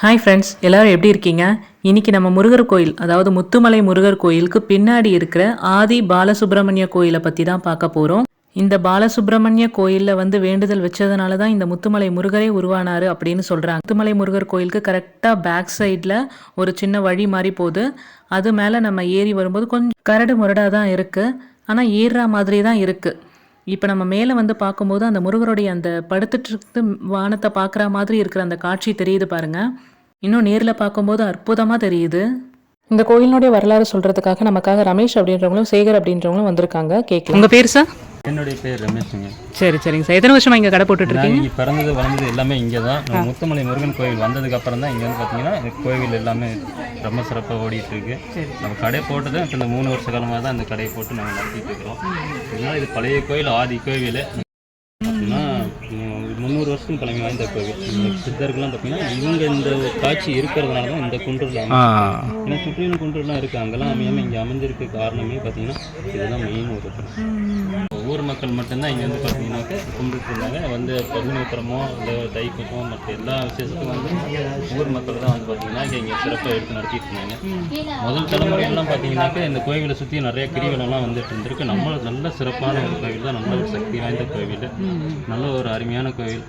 Hi friends எல்லோரும் எப்படி இருக்கீங்க? இன்னைக்கு நம்ம முருகர் கோயில் அதாவது முத்துமலை முருகர் கோயிலுக்கு பின்னாடி இருக்கிற ஆதி பாலசுப்ரமணிய கோயிலை பற்றி தான் பார்க்க போகிறோம் இந்த பாலசுப்ரமணிய கோயிலில் வந்து வேண்டுதல் வச்சதுனால தான் இந்த முத்துமலை முருகரே உருவானாரு அப்படின்னு சொல்கிறாங்க முத்துமலை முருகர் கோயிலுக்கு கரெக்டாக பேக் சைடில் ஒரு சின்ன வழி மாதிரி போகுது. அது மேலே நம்ம ஏறி வரும்போது கொஞ்சம் கரடு முரடாக தான் இருக்குது ஆனால் ஏறுற மாதிரி தான் இருக்குது இப்போ நம்ம மேலே வந்து பார்க்கும்போது அந்த முருகருடைய அந்த படுத்துட்டு வானத்தை பார்க்குற மாதிரி இருக்கிற அந்த காட்சி தெரியுது பாருங்கள் இன்னும் நேரில் பார்க்கும்போது அற்புதமாக தெரியுது. இந்த கோயிலினுடைய வரலாறு சொல்கிறதுக்காக நமக்காக ரமேஷ் அப்படின்றவங்களும் சேகர் அப்படின்றவங்களும் வந்திருக்காங்க. கேட்கலாம். உங்கள் பேர் சார் என்னுடைய பேர் ரமேஷுங்க சரி சரிங்க சார் எத்தனை வருஷமா இங்கே கடை போட்டுட்டு நான் இருக்கீங்க இங்கே பிறந்தது வளர்ந்தது எல்லாமே இங்கே தான் நம்ம முத்துமலை முருகன் கோயில் வந்ததுக்கு அப்புறம் தான் இங்கே வந்து பார்த்தீங்கன்னா இந்த கோவில் எல்லாமே ரொம்ப சிறப்பாக ஓடிட்டு இருக்கு நம்ம கடை போட்டது இப்போ இந்த மூணு வருஷ காலமாக தான் இந்த கடையை போட்டு நாங்கள் நடத்திட்டு இருக்கிறோம் இதனால இது பழைய கோயில் ஆதி கோவில். வருஷத்துக்கு பழமை வாய்ந்த கோவில் இந்த சித்தர்கள்லாம் பார்த்தீங்கன்னா இவங்க இந்த காட்சி இருக்கிறதுனால தான் இந்த குன்றில் ஏன்னா சுற்றிலும் குன்றுலாம் இருக்குது. அங்கெல்லாம் அமையாமல் இங்கே அமைஞ்சிருக்க காரணமே பார்த்தீங்கன்னா இதுதான் மெயின் ஒரு பிரச்சனை ஊர் மக்கள் மட்டும்தான் இங்கே வந்து பார்த்தீங்கன்னாக்க கும்பிட்டு இருந்தாங்க வந்து பகுனோத்திரமோ இல்லை தைப்பூசமோ மற்ற எல்லா விசேஷத்துக்கும் வந்து ஊர் மக்கள் தான் வந்து பார்த்தீங்கன்னா இங்கே இங்கே சிறப்பாக எடுத்து நடத்திட்டு இருந்தாங்க. முதல் தலைமுறையெல்லாம் பார்த்தீங்கன்னாக்க இந்த கோவிலை சுற்றி நிறைய கிரிவலம்லாம் வந்துட்டு இருந்திருக்கு. நம்ம நல்ல சிறப்பான ஒரு கோவில் தான் நல்ல ஒரு சக்தி வாய்ந்த கோவில். நல்ல ஒரு அருமையான கோவில்.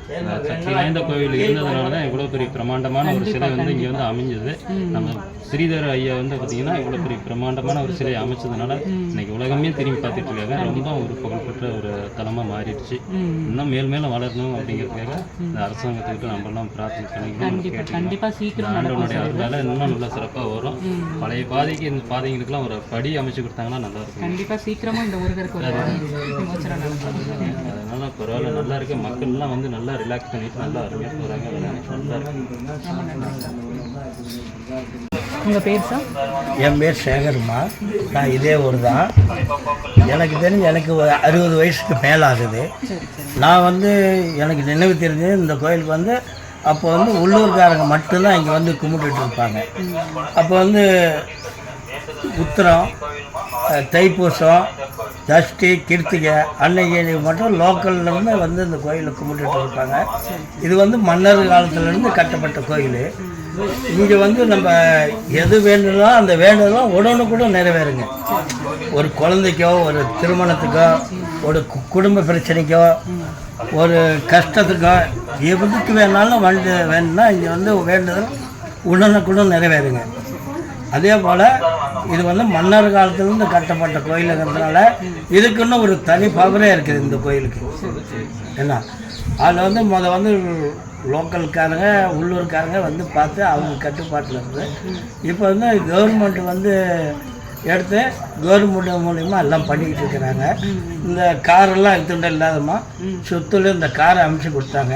சக்தி வாய்ந்த கோவில் இருந்ததுனால தான் இவ்வளோ பெரிய பிரமாண்டமான ஒரு சிலை வந்து இங்கே வந்து அமைஞ்சது. நம்ம ஸ்ரீதர் ஐயா வந்து பார்த்தீங்கன்னா இவ்வளோ பெரிய பிரமாண்டமான ஒரு சிலை அமைச்சதுனால இன்னைக்கு உலகமே திரும்பி பார்த்துட்டு இருக்காங்க. ரொம்ப ஒரு புகழ்பெற்ற ஒரு தலமாக மாறிடுச்சு. இன்னும் மேல் மேலும் வளரணும் அப்படிங்கிறதுக்காக இந்த அரசாங்கத்துக்கிட்ட நம்மலாம் பிரார்த்தனை பண்ணிக்கணும் கண்டிப்பாக சீக்கிரம் ஆண்டவனுடைய அருளால இன்னும் நல்லா சிறப்பாக வரும். பழைய பாதைக்கு இந்த பாதைங்களுக்குலாம் ஒரு படி அமைச்சு கொடுத்தாங்கன்னா நல்லா இருக்கும். கண்டிப்பாக சீக்கிரமாக இந்த முருகர் அதனால பரவாயில்ல நல்லா இருக்கு. மக்கள்லாம் வந்து நல்லா ரிலாக்ஸ் பண்ணிட்டு நல்லா அருமையாக போகிறாங்க நல்லா இருக்கு. உங்கள் பேர் சார் என் பேர் சேகர்மா. நான் இதே ஊர் தான் எனக்கு தெரிஞ்சு எனக்கு அறுபது வயசுக்கு மேலே ஆகுது நான் வந்து எனக்கு நினைவு தெரிஞ்சது இந்த கோயிலுக்கு வந்து அப்போ வந்து உள்ளூர்காரங்க மட்டும்தான் இங்கே வந்து கும்பிட்டுட்டு இருப்பாங்க. அப்போ வந்து உத்திரம் தைப்பூசம் ஜஷ்டி கிருத்திகை அன்னைக்கு மட்டும் லோக்கல்லேருந்து வந்து இந்த கோயிலை கும்பிட்டுட்டு இருப்பாங்க. இது வந்து மன்னர் காலத்துலேருந்து கட்டப்பட்ட கோயில். இங்கே வந்து நம்ம எது வேண்டுதலும் அந்த வேண்டுதலும் கூட நிறைவேறுங்க. ஒரு குழந்தைக்கோ ஒரு திருமணத்துக்கோ ஒரு குடும்ப பிரச்சனைக்கோ ஒரு கஷ்டத்துக்கோ எதுக்கு வேணாலும் வந்து வேணும்னா இங்கே வந்து வேண்டுதல் உடனுக்குடன் நிறைவேறுங்க. அதே போல் இது வந்து மன்னர் காலத்துலேருந்து கட்டப்பட்ட கோயிலுங்கிறதுனால இதுக்குன்னு ஒரு தனி பவரே இருக்குது இந்த கோயிலுக்கு. என்ன? அதில் வந்து முத வந்து லோக்கல்காரங்க உள்ளூர்காரங்க வந்து பார்த்து அவங்க கட்டுப்பாட்டில் இருந்து இப்போ வந்து கவர்மெண்ட் வந்து எடுத்து கவர்மெண்ட் மூலிமா எல்லாம் பண்ணிக்கிட்டு இருக்கிறாங்க. இந்த காரெல்லாம் இதுண்ட இல்லாதமா சுற்றிலும் இந்த காரை அமைச்சு கொடுத்தாங்க.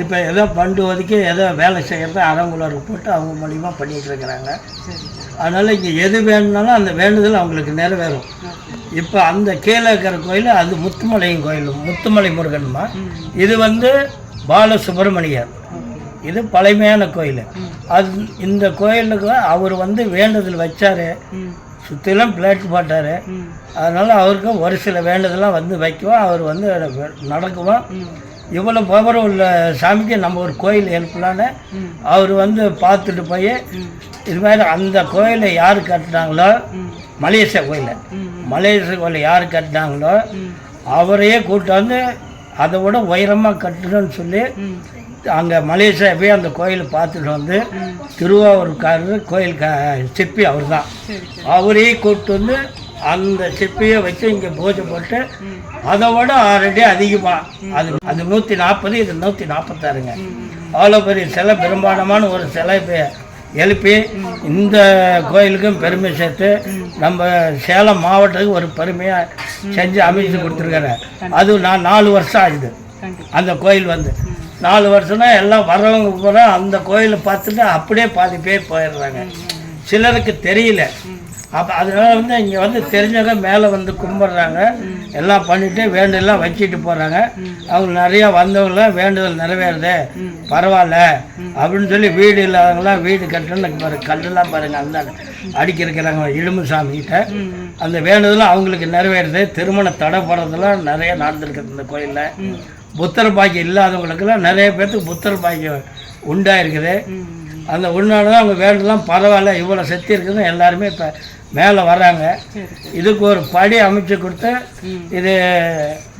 இப்போ ஏதோ பண்டு ஒதுக்கி ஏதோ வேலை செய்கிறத அரங்குலர் போட்டு அவங்க மூலிமா பண்ணிகிட்டு இருக்கிறாங்க. அதனால் இங்கே எது வேணும்னாலும் அந்த வேண்டுதல் அவங்களுக்கு நிறைவேறும். இப்போ அந்த கீழே இருக்கிற கோயில் அது முத்துமலையின் கோயில் முத்துமலை முருகன்மா? இது வந்து பாலசுப்ரமணியர். இது பழமையான கோயில். அது இந்த கோயிலுக்கு அவர் வந்து வேண்டுதல் வச்சார். சுற்றிலும் பிளேட் போட்டார். அதனால் அவருக்கு ஒரு சில வேண்டுதலாம் வந்து வைக்குவோம். அவர் வந்து நடக்குவோம். இவ்வளோ பவர் உள்ள சாமிக்கு நம்ம ஒரு கோயில் எழுப்பலான்னு அவர் வந்து பார்த்துட்டு போய் இது மாதிரி அந்த கோயிலை யார் கட்டினாங்களோ மலேசியா கோயிலை மலேசியா கோயிலை யார் கட்டினாங்களோ அவரையே கூட்டாந்து அதை விட உயரமாக கட்டணும்னு சொல்லி அங்கே மலேசியா போய் அந்த கோயிலை பார்த்துட்டு வந்து திருவாரூர்காரர் கோயில் க சிற்பி அவர் தான் அவரையே கூப்பிட்டு வந்து அந்த சிப்பியை வச்சு இங்கே பூஜை போட்டு அதை விட ஆல்ரெடி அதிகமாக அது அது நூற்றி நாற்பது இது நூற்றி நாற்பத்தாறுங்க அவ்வளோ பெரிய சிலை பிரம்மாண்டமான ஒரு சிலை இப்போ எழுப்பி இந்த கோயிலுக்கும் பெருமை சேர்த்து நம்ம சேலம் மாவட்டத்துக்கு ஒரு பெருமையாக செஞ்சு அமைச்சு கொடுத்துருக்காரு அது நான் நாலு வருஷம் ஆகுது. அந்த கோயில் வந்து. நாலு வருஷம்னா எல்லாம் வர்றவங்க பூரா அந்த கோயிலை பார்த்துட்டு அப்படியே பாதி பேர் போயிடுறாங்க. சிலருக்கு தெரியல. அப்போ அதனால வந்து இங்கே வந்து தெரிஞ்சவங்க மேலே வந்து கும்பிட்றாங்க. எல்லாம் பண்ணிவிட்டு வேண்டுதலாம் வச்சுட்டு போகிறாங்க அவங்க நிறையா வந்தவங்களாம் வேண்டுதல் நிறைவேறுது. பரவாயில்ல. அப்படின்னு சொல்லி வீடு இல்லாதவங்களாம் வீடு கட்டணும் பாரு கல்லெல்லாம் பாருங்க அந்த அடிக்கிருக்கிறாங்க இடும்பு சாமிகிட்ட. அந்த வேண்டுதலும் அவங்களுக்கு நிறைவேறுது. திருமண தடைப்படுறதுலாம் நிறைய நடந்துருக்குது இந்த கோயிலில். புத்தர் பாக்கியம் இல்லாதவங்களுக்கெல்லாம் நிறைய பேர்த்துக்கு புத்தர் பாக்கியம் உண்டாயிருக்குது. அந்த உன்னால தான் அவங்க வேண்டுதலாம் பரவாயில்ல இவ்வளோ சக்தி இருக்குதுன்னு எல்லாருமே இப்போ மேலே வர்றாங்க. இதுக்கு ஒரு படி அமைச்சு கொடுத்து இது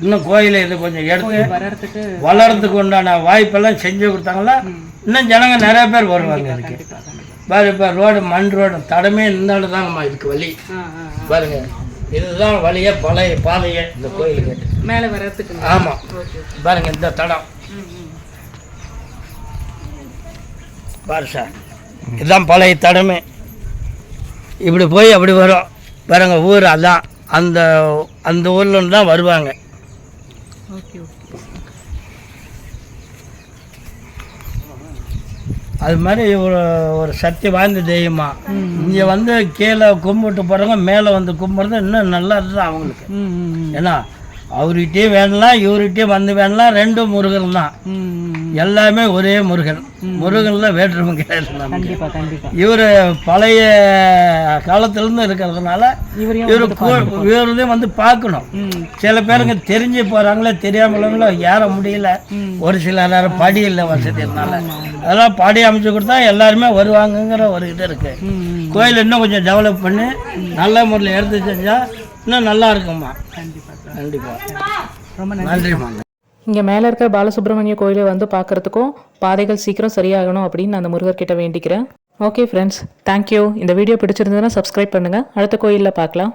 இன்னும் கோயிலை இது கொஞ்சம் எடுத்து வளர்றதுக்கு உண்டான வாய்ப்பெல்லாம் செஞ்சு கொடுத்தாங்களா? இன்னும் ஜனங்க நிறைய பேர் வருவாங்க இதுக்கு. பாரு இப்போ ரோடு மண் ரோடு தடமே இருந்தாலும் தாங்கம்மா இதுக்கு வழி. பாருங்க. இதுதான் வழியே பழைய பாதையே இந்த கோயிலுக்கு. மேலே வர்றதுக்கு. ஆமாம் பாருங்க இந்த தடம். பாரு சார். இதுதான் பழைய தடமே. இப்படி போய் அப்படி வரும். பாருங்க ஊர் அதான். அந்த அந்த ஊர்ல இருந்து தான் வருவாங்க. அது மாதிரி ஒரு ஒரு சக்தி வாய்ந்த தெய்வமா. இங்கே வந்து கீழே கும்பிட்டு போகிறவங்க மேலே வந்து கும்பிட்றது இன்னும் நல்லா இருந்தது அவங்களுக்கு. ஏன்னா அவர்கிட்டயும் வேணலாம் இவர்கிட்டயும் வந்து வேணலாம் ரெண்டும் முருகன் தான். எல்லாமே ஒரே முருகன். முருகன்ல வேற்றுமை கிடையாது இவர் பழைய காலத்துலேருந்து இருக்கிறதுனால இவர் இவரையும் வந்து பார்க்கணும். சில பேருங்க தெரிஞ்சு போகிறாங்களே தெரியாமலங்களோ ஏற முடியல. ஒரு சில நேரம் படி இல்லை வசதினால அதெல்லாம் படி அமைச்சு கொடுத்தா எல்லாருமே வருவாங்கங்கிற ஒரு இது இருக்கு. ம் கோயில் இன்னும் கொஞ்சம் டெவலப் பண்ணி நல்ல முறையில் எடுத்து செஞ்சால் இன்னும் நல்லா இருக்கும்மா. கண்டிப்பா கண்டிப்பாக ரொம்ப நன்றிம்மா. இங்கே மேலே இருக்கிற பாலசுப்ரமணிய கோயிலை வந்து பார்க்கறதுக்கும் பாதைகள் சீக்கிரம் சரியாகணும் அப்படின்னு நான் அந்த முருகர்கிட்ட வேண்டிக்கிறேன். ஓகே ஃப்ரெண்ட்ஸ் தேங்க்யூ இந்த வீடியோ பிடிச்சிருந்ததுன்னா சப்ஸ்கிரைப் பண்ணுங்கள் அடுத்த கோயிலில் பார்க்கலாம்.